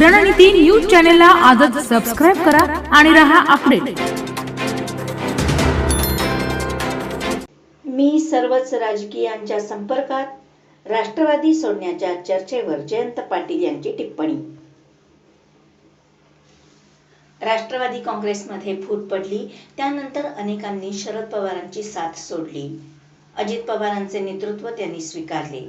रणनीती न्यूज चॅनलला आजच सबस्क्राईब करा आणि रहा अपडेट मी सर्वच राजकीयांच्या संपर्कात राष्ट्रवादी सोडण्याच्या चर्चेवर जयंत पाटील यांची टिप्पणी. राष्ट्रवादी काँग्रेसमध्ये फूट पडली त्यानंतर अनेकांनी शरद पवारांची साथ सोडली. अजित पवारांचे नेतृत्व त्यांनी स्वीकारले.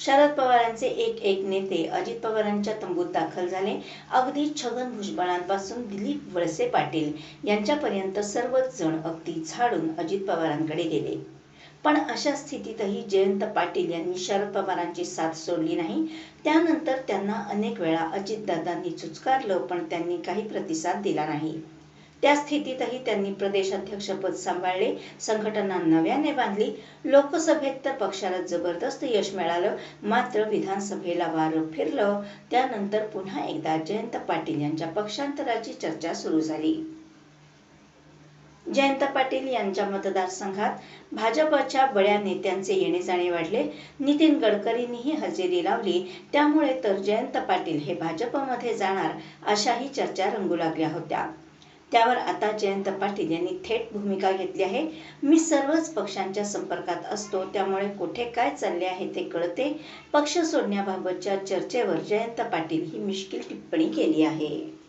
शरद पवारांचे एक एक नेते अजित पवारांच्या तंबूत दाखल झाले. अगदी छगन भुजबळांपासून दिलीप वळसे पाटील यांच्यापर्यंत सर्वच जण अगदी झाडून अजित पवारांकडे गेले. पण अशा स्थितीतही जयंत पाटील यांनी शरद पवारांची साथ सोडली नाही. त्यानंतर त्यांना अनेक वेळा अजितदादांनी चुचकारलं पण त्यांनी काही प्रतिसाद दिला नाही. त्या स्थितीतही त्यांनी प्रदेशाध्यक्षपद सांभाळले. संघटना नव्याने बांधली. लोकसभेत तर पक्षाला जबरदस्त यश मिळालं. मात्र विधानसभेला वारं फिरलं. त्यानंतर पुन्हा एकदा जयंत पाटील यांच्या पक्षांतराची चर्चा सुरू झाली. जयंत पाटील यांच्या मतदारसंघात भाजपच्या बड्या नेत्यांचे येणे जाणे वाढले. नितीन गडकरींनीही हजेरी लावली. त्यामुळे तर जयंत पाटील हे भाजपमध्ये जाणार अशाही चर्चा रंगू लागल्या होत्या. त्यावर आता जयंत पाटील यांनी थेट भूमिका घेतली आहे. मी सर्वच पक्षांच्या संपर्कात असतो त्यामुळे कुठे काय चालले आहे ते कळते. पक्ष सोडण्याबाबतच्या चर्चेवर जयंत पाटील ही मिश्किल टिप्पणी केली आहे.